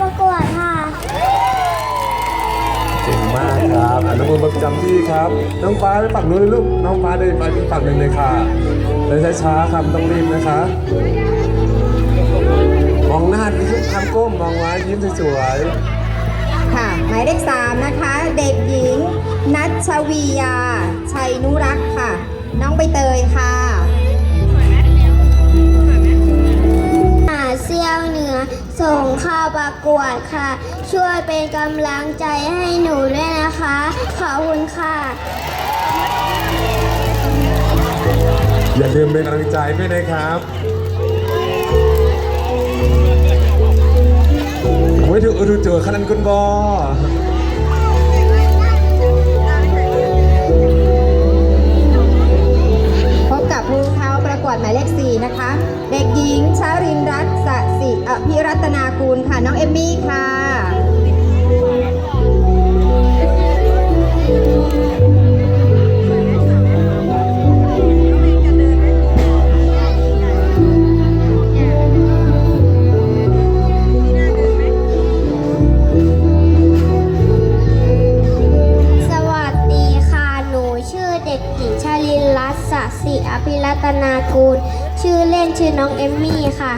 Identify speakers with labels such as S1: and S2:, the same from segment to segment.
S1: ประกวดค่ะ
S2: เก่งมากครับอน้องโอมประจำที่ครับ น้องฟ้าไปฝั่งนู้นเลยลูก น้องฟ้าเดินไปอีกฝั่งหนึ่งเลยค่ะเดินช้าๆครับต้องรีบนะคะ มองหน้าดิลูกทำก้มมองไว้ยิ้มสวย
S3: ค่ะหมายเลขสามนะคะ เด็กหญิง นัชวียา ชัยนุรักษ์ค่ะ น้องใบเตยค่ะ
S1: ส่งเข้าประกวดค่ะ ช่วยเป็นกำลังใจให้หนูด้วยนะคะ ขอบคุณค่ะ
S2: ๆอย่าลืมเป็นกำลังใจด้วยนะครับไว้ถึงอุดูเจอขนาดคุณบอ
S3: พบกับผู้เข้าประกวดหมายเลข4นะคะ เด็กหญิงชารินรัตน์สสิอภิรัตนากูลค่ะ น้องเอมมี่ค่ะ
S1: ตนากูล ชื่อเล่นชื่อน้องเอมมี่ค่ะ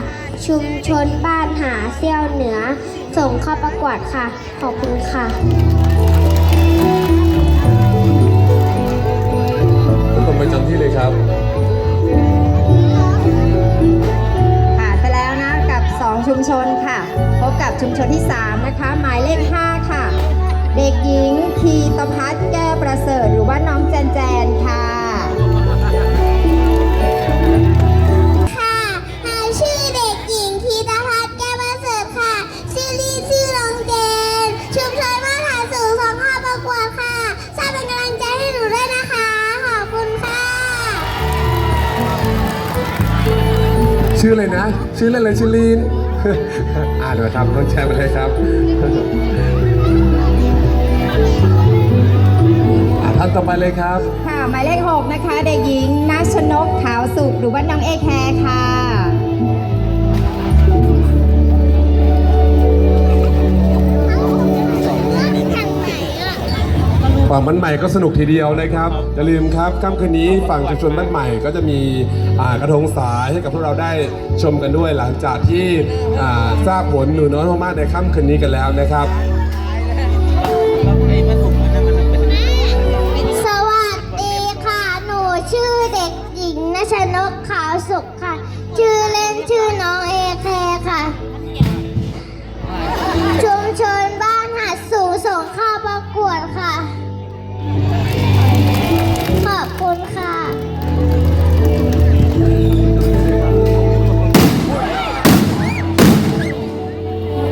S1: ชุมชนบ้านหาเซี่ยวเหนือ ส่งเข้าประกวดค่ะ ขอบคุณค่ะ
S2: ทุกคนประจำที่เลยครับ
S3: ผ่านไปแล้วนะกับ 2 ชุมชนค่ะ พบกับชุมชนที่ 3 นะคะ หมายเลข 5 ค่ะ เด็กหญิงทีตพัฒน์แก้วประเสริฐ
S1: ชื่ออะ
S2: ไรนะ ชื่อเล่นอะไรชื่อลีนอ่านเลยครับต้องแชร์ไปเลยครับอะท่านต่อไปเลยครับ
S3: ค่ะ หมายเลข6นะคะ เด็กหญิงนัชนกขาวสุขหรือว่าน้องเอแคร์ค่ะ
S2: ฝั่งบ้านใหม่ก็สนุกทีเดียวนะครับอย่าลืมครับค่ำคืนนี้ฝั่งชุมชนบ้านใหม่ก็จะมีกระทงสายให้กับพวกเราได้ชมกันด้วยหลังจากที่ทราบผลหนูน้อยมากๆในค่ำคืนนี้กันแล้วนะครับ